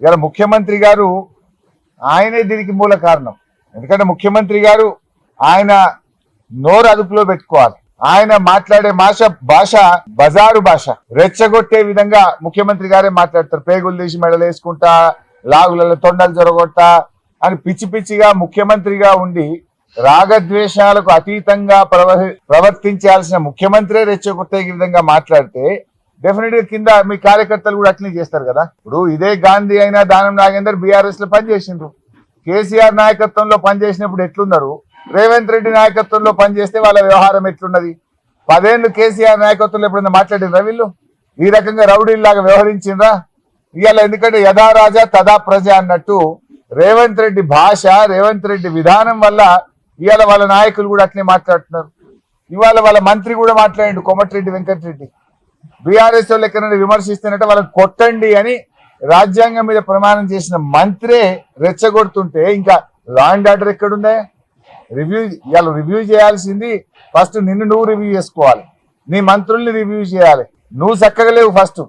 ఇవాళ ముఖ్యమంత్రి గారు ఆయనే దీనికి మూల కారణం. ఎందుకంటే ముఖ్యమంత్రి గారు ఆయన నోరు అదుపులో పెట్టుకోవాలి. ఆయన మాట్లాడే భాష భాష బజారు భాష. రెచ్చగొట్టే విధంగా ముఖ్యమంత్రి గారే మాట్లాడతారు. పేగులు తీసి మెడలు వేసుకుంటా లాగులలో తొండలు జొరగొట్టా అని పిచ్చి పిచ్చిగా ముఖ్యమంత్రిగా ఉండి రాగద్వేషాలకు అతీతంగా ప్రవర్తించాల్సిన ముఖ్యమంత్రే రెచ్చగొట్టే విధంగా మాట్లాడితే డెఫినెట్గా కింద మీ కార్యకర్తలు కూడా అట్లనే చేస్తారు కదా. ఇప్పుడు ఇదే గాంధీ అయినా దానం నాగేందర్ బీఆర్ఎస్లో పనిచేసిండ్రు. కేసీఆర్ నాయకత్వంలో పనిచేసినప్పుడు ఎట్లున్నారు? రేవంత్ రెడ్డి నాయకత్వంలో పనిచేస్తే వాళ్ళ వ్యవహారం ఎట్లున్నది? పదేళ్ళు కేసీఆర్ నాయకత్వంలో ఎప్పుడైనా మాట్లాడినరా వీళ్ళు? ఈ రకంగా రౌడీల్లాగా వ్యవహరించిండ్రా? ఇవాళ ఎందుకంటే యథా రాజా తదా ప్రజ అన్నట్టు రేవంత్ రెడ్డి భాష రేవంత్ రెడ్డి విధానం వల్ల ఇవాళ వాళ్ళ నాయకులు కూడా అట్లే మాట్లాడుతున్నారు. ఇవాళ వాళ్ళ మంత్రి కూడా మాట్లాడిండు కోమటిరెడ్డి వెంకటరెడ్డి. బీఆర్ఎస్ వాళ్ళు ఎక్కడైనా విమర్శిస్తున్నట్టే వాళ్ళని కొట్టండి అని రాజ్యాంగం మీద ప్రమాణం చేసిన మంత్రే రెచ్చగొడుతుంటే ఇంకా లా అండ్ ఆర్డర్ ఎక్కడుందే? రివ్యూ ఇవాళ రివ్యూ చేయాల్సింది ఫస్ట్ నిన్ను నువ్వు రివ్యూ చేసుకోవాలి. నీ మంత్రుల్ని రివ్యూ చేయాలి. నువ్వు చక్కగా లేవు ఫస్ట్.